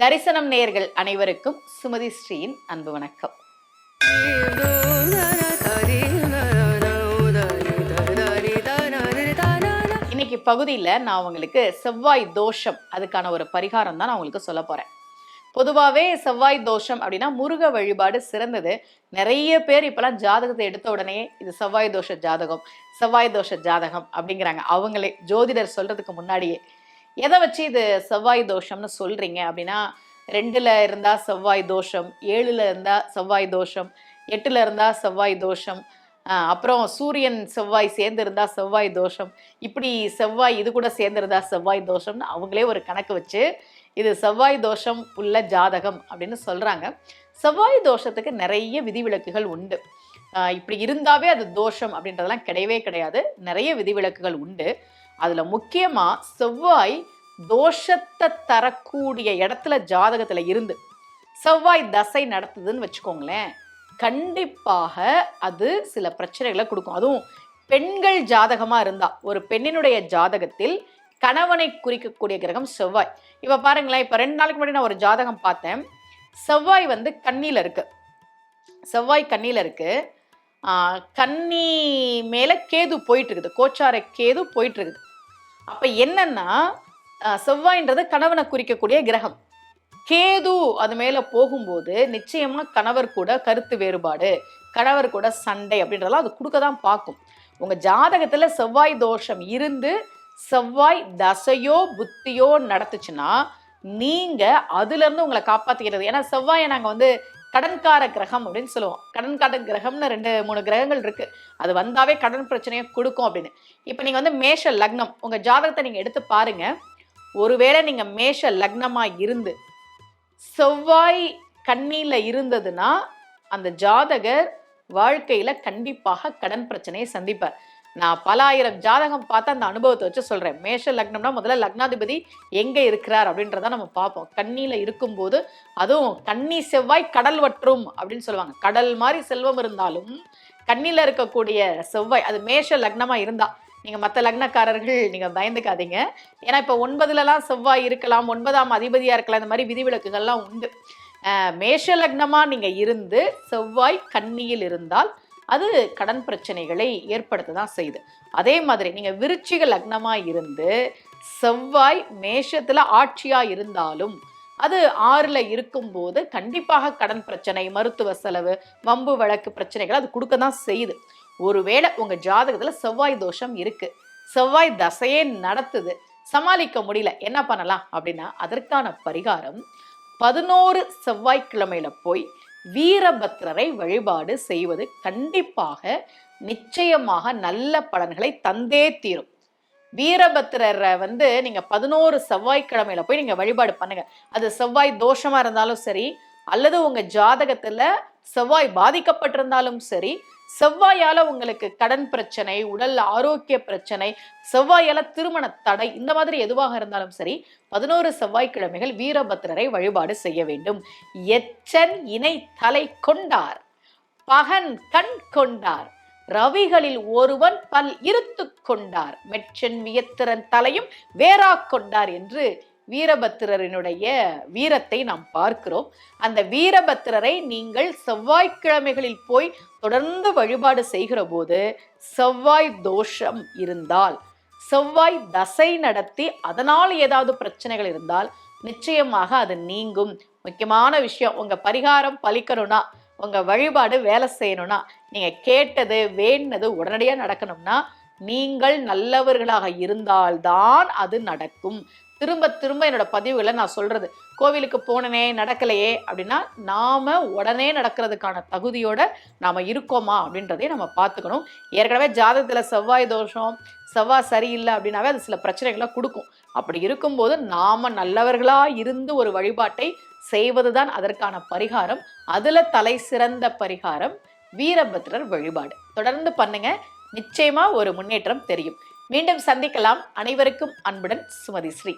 தரிசனம் நேயர்கள் அனைவருக்கும் சுமதி ஸ்ரீயின் அன்பு வணக்கம். இன்னைக்கு பகுதியில் நான் உங்களுக்கு செவ்வாய் தோஷம் அதுக்கான ஒரு பரிகாரம் தான் நான் உங்களுக்கு சொல்ல போறேன். பொதுவாகவே செவ்வாய் தோஷம் அப்படின்னா முருக வழிபாடு சிறந்தது. நிறைய பேர் இப்போலாம் ஜாதகத்தை எடுத்த உடனே இது செவ்வாய் தோஷ ஜாதகம் செவ்வாய் தோஷ ஜாதகம் அப்படிங்கிறாங்க. அவங்களே ஜோதிடர் சொல்றதுக்கு முன்னாடியே எதை வச்சு இது செவ்வாய் தோஷம்னு சொல்கிறீங்க அப்படின்னா ரெண்டில் இருந்தால் செவ்வாய் தோஷம் ஏழில் இருந்தால் செவ்வாய் தோஷம் எட்டில் இருந்தால் செவ்வாய் தோஷம் அப்புறம் சூரியன் செவ்வாய் சேர்ந்திருந்தா செவ்வாய் தோஷம் இப்படி செவ்வாய் இது கூட சேர்ந்திருந்தா செவ்வாய் தோஷம்னு அவங்களே ஒரு கணக்கு வச்சு இது செவ்வாய் தோஷம் உள்ள ஜாதகம் அப்படின்னு சொல்கிறாங்க செவ்வாய் தோஷத்துக்கு நிறைய விதிவிலக்குகள் உண்டு. இப்படி இருந்தாவே அது தோஷம் அப்படின்றதெல்லாம் கிடையவே கிடையாது. நிறைய விதிவிலக்குகள் உண்டு. அதில் முக்கியமாக செவ்வாய் தோஷத்தை தரக்கூடிய இடத்துல ஜாதகத்தில் இருந்து செவ்வாய் தசை நடத்துதுன்னு வச்சுக்கோங்களேன் கண்டிப்பாக அது சில பிரச்சனைகளை கொடுக்கும். அதுவும் பெண்கள் ஜாதகமாக இருந்தால் ஒரு பெண்ணினுடைய ஜாதகத்தில் கணவனை குறிக்கக்கூடிய கிரகம் செவ்வாய். இப்போ பாருங்களேன் இப்போ ரெண்டு நாளைக்கு முன்னாடி நான் ஒரு ஜாதகம் பார்த்தேன். செவ்வாய் வந்து கண்ணியில் இருக்கு. செவ்வாய் கண்ணியில் இருக்கு. கன்னி மேலே கேது போயிட்டு இருக்குது. கோச்சார கேது போயிட்டு இருக்குது. அப்ப என்னன்னா ஆஹ் செவ்வாய்ன்றது கணவனை குறிக்கக்கூடிய கிரகம். கேது அது மேல போகும்போது நிச்சயமா கணவர் கூட கருத்து வேறுபாடு கணவர் கூட சண்டை அப்படின்றதெல்லாம் அது கொடுக்க தான் பார்க்கும். உங்க ஜாதகத்துல செவ்வாய் தோஷம் இருந்து செவ்வாய் தசையோ புத்தியோ நடத்துச்சுன்னா நீங்க அதுல இருந்து உங்களை காப்பாத்திக்கிறது. ஏன்னா செவ்வாயை நாங்க வந்து கடன்கார கிரகம் அப்படின்னு சொல்லுவோம். கடன்கார கிரகம்னு ரெண்டு மூணு கிரகங்கள் இருக்கு. அது வந்தாவே கடன் பிரச்சனையை கொடுக்கும் அப்படின்னு. இப்போ நீங்க வந்து மேஷ லக்னம் உங்க ஜாதகத்தை நீங்க எடுத்து பாருங்க. ஒருவேளை நீங்க மேஷ லக்னமா இருந்து செவ்வாய் கண்ணியில் இருந்ததுன்னா அந்த ஜாதகர் வாழ்க்கையில கண்டிப்பாக கடன் பிரச்சனையை சந்திப்பார். நான் பல ஆயிரம் ஜாதகம் பார்த்து அந்த அனுபவத்தை வச்சு சொல்கிறேன் மேஷ லக்னம்னா முதல்ல லக்னாதிபதி எங்கே இருக்கிறார் அப்படின்றத நம்ம பார்ப்போம். கண்ணியில் இருக்கும்போது அதுவும் கன்னி செவ்வாய் கடல் வற்றும் அப்படின்னு சொல்லுவாங்க. கடல் மாதிரி செல்வம் இருந்தாலும் கண்ணியில் இருக்கக்கூடிய செவ்வாய் அது மேஷ லக்னமாக இருந்தால் நீங்கள் மற்ற லக்னக்காரர்கள் நீங்கள் பயந்துக்காதீங்க. ஏன்னா இப்போ ஒன்பதுலலாம் செவ்வாய் இருக்கலாம் ஒன்பதாம் அதிபதியாக இருக்கலாம் இந்த மாதிரி விதிவிலக்குகள்லாம் உண்டு. மேஷ லக்னமாக நீங்கள் இருந்து செவ்வாய் கன்னியில் இருந்தால் அது கடன் பிரச்சனைகளை ஏற்படுத்த தான் செய்யுது. அதே மாதிரி நீங்கள் விருச்சிக லக்னமாக இருந்து செவ்வாய் மேஷத்தில் ஆட்சியாக இருந்தாலும் அது ஆறில் இருக்கும்போது கண்டிப்பாக கடன் பிரச்சனை மருத்துவ செலவு வம்பு வழக்கு பிரச்சனைகள் அது கொடுக்க தான் செய்யுது. ஒருவேளை உங்கள் ஜாதகத்தில் செவ்வாய் தோஷம் இருக்குது செவ்வாய் தசையே நடத்துது. சமாளிக்க முடியல. என்ன பண்ணலாம்? அப்படின்னா அதற்கான பரிகாரம் பதினோரு செவ்வாய்க்கிழமையில போய் வீரபத்ரரை வழிபாடு செய்வது கண்டிப்பாக நிச்சயமாக நல்ல பலன்களை தந்தே தீரும். வீரபத்திரரை வந்து நீங்க பதினோரு செவ்வாய்க்கிழமையில போய் நீங்க வழிபாடு பண்ணுங்க. அது செவ்வாய் தோஷமா இருந்தாலும் சரி அல்லது உங்க ஜாதகத்துல செவ்வாய் பாதிக்கப்பட்டிருந்தாலும் சரி செவ்வாயால உங்களுக்கு கடன் பிரச்சனை உடல் ஆரோக்கிய பிரச்சனை செவ்வாயால திருமண தடை இந்த மாதிரி எதுவாக இருந்தாலும் சரி பதினோரு செவ்வாய்க்கிழமைகள் வீரபத்திரரை வழிபாடு செய்ய வேண்டும். எச்சன் இணை தலை கொண்டார் பகன் கண் கொண்டார் ரவிகளில் ஒருவன் பல் இருத்து கொண்டார். மெச்சன் வியத்திரன் தலையும் வேறா கொண்டார் என்று வீரபத்திரரினுடைய வீரத்தை நாம் பார்க்கிறோம். அந்த வீரபத்திரரை நீங்கள் செவ்வாய்க்கிழமைகளில் போய் தொடர்ந்து வழிபாடு செய்கிற போது செவ்வாய் தோஷம் இருந்தால் செவ்வாய் தசை நடத்தி அதனால் ஏதாவது பிரச்சனைகள் இருந்தால் நிச்சயமாக அது நீங்கும். முக்கியமான விஷயம் உங்கள் பரிகாரம் பலிக்கணும்னா உங்கள் வழிபாடு வேலை செய்யணும்னா நீங்கள் கேட்டது வேண்டது உடனடியாக நடக்கணும்னா நீங்கள் நல்லவர்களாக இருந்தால்தான் அது நடக்கும். திரும்ப திரும்ப என்னோட பதிவுகளை நான் சொல்றது. கோவிலுக்கு போனனே நடக்கலையே அப்படின்னா நாம உடனே நடக்கிறதுக்கான தகுதியோட நாம இருக்கோமா அப்படின்றதையும் நம்ம பார்த்துக்கணும். ஏற்கனவே ஜாதகத்துல செவ்வாய் தோஷம் செவ்வாய் சரியில்லை அப்படின்னாவே அது சில பிரச்சனைகளை கொடுக்கும். அப்படி இருக்கும்போது நாம நல்லவர்களா இருந்து ஒரு வழிபாட்டை செய்வதுதான் அதற்கான பரிகாரம். அதுல தலை சிறந்த பரிகாரம் வீரபத்ரர் வழிபாடு. தொடர்ந்து பண்ணுங்க. நிச்சயமா ஒரு முன்னேற்றம் தெரியும். மீண்டும் சந்திக்கலாம். அனைவருக்கும் அன்புடன் சுமதி ஸ்ரீ.